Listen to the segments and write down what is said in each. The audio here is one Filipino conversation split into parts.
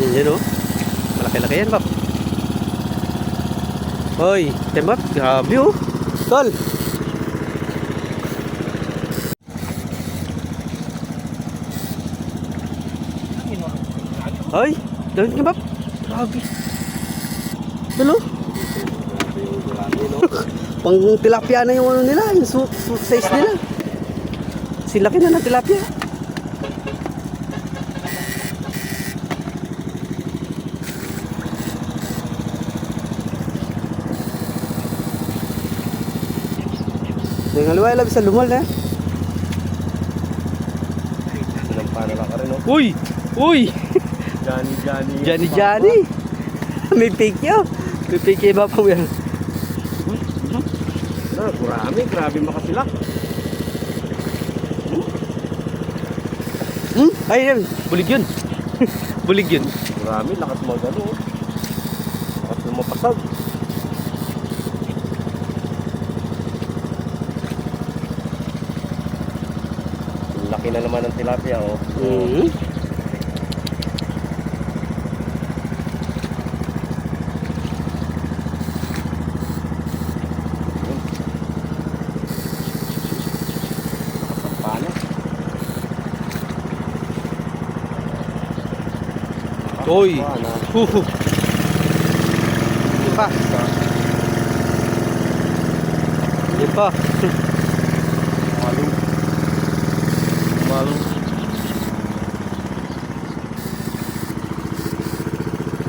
Yan yun oh. Malaki-laki yan, Bap. Hoy, tembap. Grabe oh. Tol. Hoy, dawin ka, Bap. Grabe. Hello? Pang tilapia na yung ano nila, yung su su size nila. Silaki na ng tilapia. Dengan luway lang bisa lumal na. Sinampana lang ka rin, oh. Uy! Uy! Johnny, Johnny. Johnny Johnny! May pikyo. May pikyo ba po yan? Na, gurami. Grabe makasilak. Hmm? Ay, yan. Bulig yun. Bulig yun. Gurami, lakas mag ano. oh. Lakas lumapasag. Laki na naman ng tilapia, oh. Mhm. Paano? Uy! Huhu. Di pa. Di pa. Malu.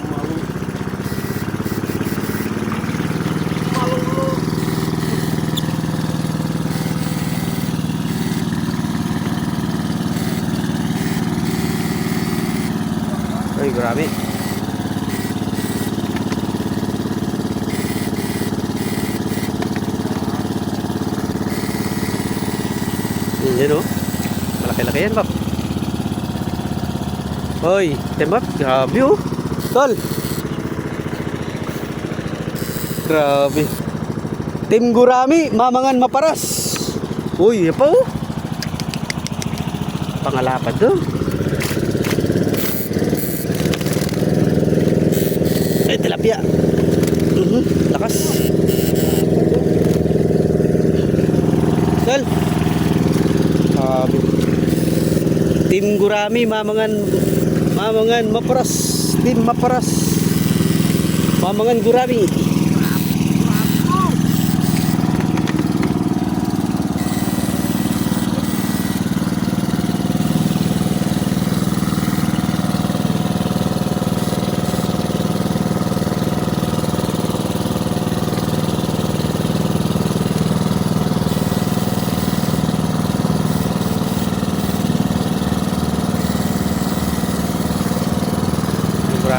Malu. Ay, grabe. Yan yan oh. Malaki-laki yan, Bap. Hoy, tembap. Grabe oh. Tol. Grabe. Tim Gurami, mamangan maparas. Uy, pa oh. Pangalapad to. Ay, tilapia. Mhm, lakas. Tol. Um, Team Gurami, mamangan mamangan maparas. Team maparas. Mamangan Gurami.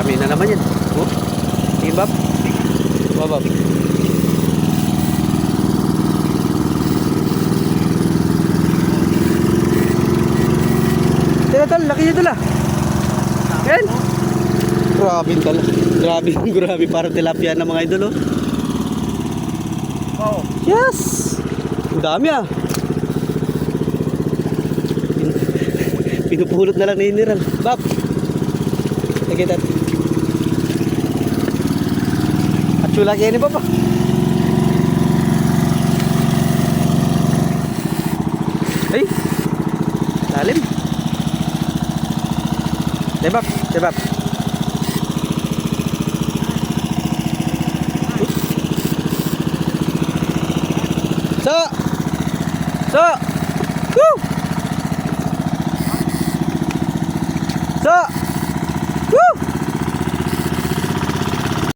Gurami na naman yan. Oh. Team Bab. Babab. Tila tol, laki niya tala. Yan. Grabe tala. Grabe, grabe parang tilapia ng mga idol oh. Oh. Yes! Ang dami ah. Pin- Pinupulot na lang ni Niral. Bab! Lagay natin. At chula kaya ni Baba. Ay! Lalim. Debab, debab. So! So!